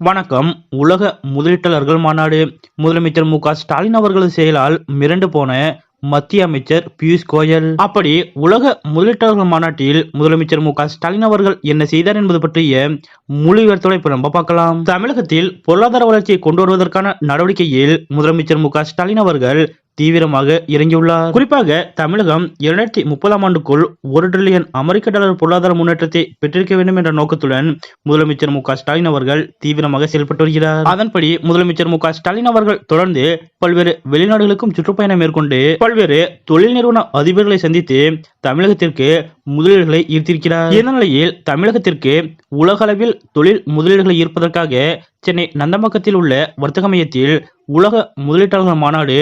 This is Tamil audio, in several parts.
வணக்கம். உலக முதலீட்டாளர்கள் மாநாடு. முதலமைச்சர் மு க ஸ்டாலின் அவர்களது செயலால் மிரண்டு போன மத்திய அமைச்சர் பியூஷ் கோயல். அப்படி உலக முதலீட்டாளர்கள் மாநாட்டில் முதலமைச்சர் மு க ஸ்டாலின் அவர்கள் என்ன செய்தார் என்பது பற்றிய முழு விவரத்தோட இப்ப நம்ம பார்க்கலாம். தமிழகத்தில் பொருளாதார வளர்ச்சியை கொண்டு வருவதற்கான நடவடிக்கையில் முதலமைச்சர் மு க ஸ்டாலின் அவர்கள் தீவிரமாக இறங்கியுள்ளார். குறிப்பாக தமிழகம் இரண்டாயிரத்தி முப்பதாம் ஆண்டுக்குள் ஒரு டிரில்லியன் அமெரிக்க டாலர் பொருளாதார முன்னேற்றத்தை பெற்றிருக்க வேண்டும் என்ற நோக்கத்துடன் முதலமைச்சர் மு ஸ்டாலின் அவர்கள் தீவிரமாக செயல்பட்டு வருகிறார். அதன்படி முதலமைச்சர் மு ஸ்டாலின் அவர்கள் தொடர்ந்து பல்வேறு வெளிநாடுகளுக்கும் சுற்றுப்பயணம் மேற்கொண்டு பல்வேறு தொழில் நிறுவன அதிபர்களை சந்தித்து தமிழகத்திற்கு முதலீடுகளை ஈர்த்திருக்கிறார். இந்த நிலையில் தமிழகத்திற்கு உலக அளவில் தொழில் முதலீடுகளை ஈர்ப்பதற்காக சென்னை நந்தம்பாக்கத்தில் உள்ள வர்த்தக மையத்தில் உலக முதலீட்டாளர்கள் மாநாடு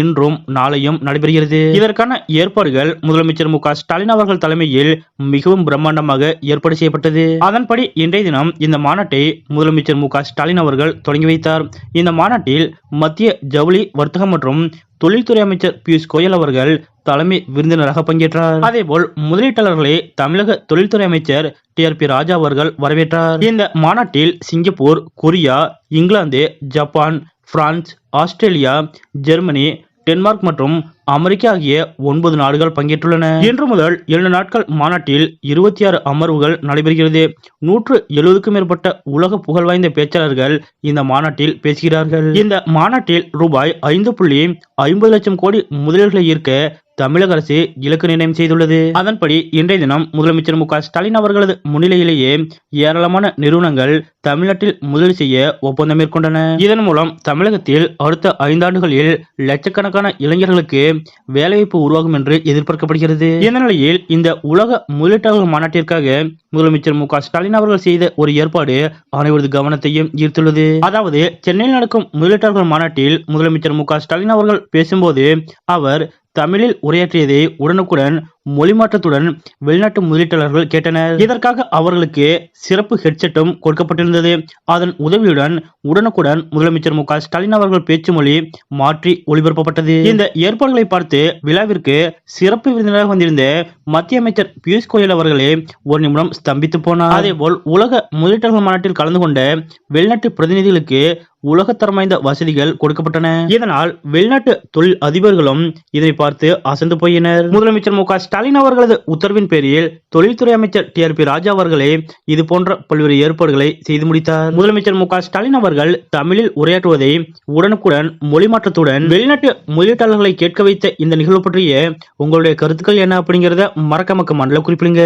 இன்றும் நாளையும் நடைபெறுகிறது. இதற்கான ஏற்பாடுகள் முதலமைச்சர் மு ஸ்டாலின் அவர்கள் தலைமையில் மிகவும் பிரம்மாண்டமாக ஏற்பாடு செய்யப்பட்டது. அதன்படி இன்றைய தினம் இந்த மாநாட்டை முதலமைச்சர் மு ஸ்டாலின் அவர்கள் தொடங்கி வைத்தார். இந்த மாநாட்டில் மத்திய ஜவுளி வர்த்தகம் மற்றும் தொழில்துறை அமைச்சர் பியூஷ் கோயல் அவர்கள் தலைமை விருந்தினராக பங்கேற்றார். அதேபோல் முதலீட்டாளர்களை தமிழக தொழில்துறை அமைச்சர் டி ஆர் பி ராஜா அவர்கள் வரவேற்றார். இந்த மாநாட்டில் Singapore Korea England Japan France Australia Germany Denmark மற்றும் அமெரிக்கா ஆகிய ஒன்பது நாடுகள் பங்கேற்றுள்ளன. இன்று முதல் இரண்டு நாட்கள் மாநாட்டில் இருபத்தி ஆறு அமர்வுகள் நடைபெறுகிறது. நூற்று எழுபதுக்கும் மேற்பட்ட உலக புகழ் வாய்ந்த பேச்சாளர்கள் இந்த மாநாட்டில் பேசுகிறார்கள். இந்த மாநாட்டில் ரூபாய் ஐந்து புள்ளி ஐம்பது லட்சம் கோடி முதலீடுகளை ஈர்க்க தமிழக அரசு இலக்கு நிர்ணயம் செய்துள்ளது. அதன்படி இன்றைய தினம் முதலமைச்சர் மு ஸ்டாலின் அவர்களது முன்னிலையிலேயே ஏராளமான நிறுவனங்கள் தமிழ்நாட்டில் முதலீடு செய்ய ஒப்பந்தம் மேற்கொண்டன. இதன் மூலம் தமிழகத்தில் அடுத்த ஐந்தாண்டுகளில் லட்சக்கணக்கான இளைஞர்களுக்கு வேலைவாய்ப்பு உருவாகும் என்று எதிர்பார்க்கப்படுகிறது. இந்த நிலையில் இந்த உலக முதலீட்டாளர்கள் மாநாட்டிற்காக முதலமைச்சர் மு ஸ்டாலின் அவர்கள் செய்த ஒரு ஏற்பாடு அனைவரது கவனத்தையும் ஈர்த்துள்ளது. அதாவது சென்னையில் நடக்கும் முதலீட்டாளர்கள் மாநாட்டில் முதலமைச்சர் மு ஸ்டாலின் அவர்கள் பேசும்போது அவர் தமிழில் உரையாற்றியதை உடனுக்குடன் மொழிமாற்றத்துடன் வெளிநாட்டு முதலீட்டாளர்கள் கேட்டனர். இதற்காக அவர்களுக்கு சிறப்பு ஹெட்செட்டும் கொடுக்கப்பட்டிருந்தது. அதன் உதவியுடன் உடனுக்குடன் முதலமைச்சர் மு ஸ்டாலின் அவர்கள் பேச்சு மொழி மாற்றி ஒளிபரப்பப்பட்டது. இந்த ஏற்பாடுகளை பார்த்து விழாவிற்கு சிறப்பு விருந்தினராக வந்திருந்த மத்திய அமைச்சர் பியூஷ் கோயல் அவர்களே ஒரு நிமிடம் ஸ்தம்பித்து போனார். அதேபோல் உலக முதலீட்டாளர்கள் மாநாட்டில் கலந்து கொண்ட வெளிநாட்டு பிரதிநிதிகளுக்கு உலகத்தரம் வாய்ந்த வசதிகள் கொடுக்கப்பட்டன. இதனால் வெளிநாட்டு தொழில் அதிபர்களும் இதனை பார்த்து அசந்து போயினர். முதலமைச்சர் மு ஸ்டாலின் அவர்களது உத்தரவின் பேரில் தொழில்துறை அமைச்சர் டி ஆர் பி ராஜா அவர்களே இது போன்ற பல்வேறு ஏற்பாடுகளை செய்து முடித்தார். முதலமைச்சர் மு ஸ்டாலின் அவர்கள் தமிழில் உரையாற்றுவதை உடனுக்குடன் மொழி மாற்றத்துடன் வெளிநாட்டு முதலீட்டாளர்களை கேட்க வைத்த இந்த நிகழ்வு பற்றிய உங்களுடைய கருத்துக்கள் என்ன அப்படிங்கறத மக்க மண்டல குறிப்பிடுங்க.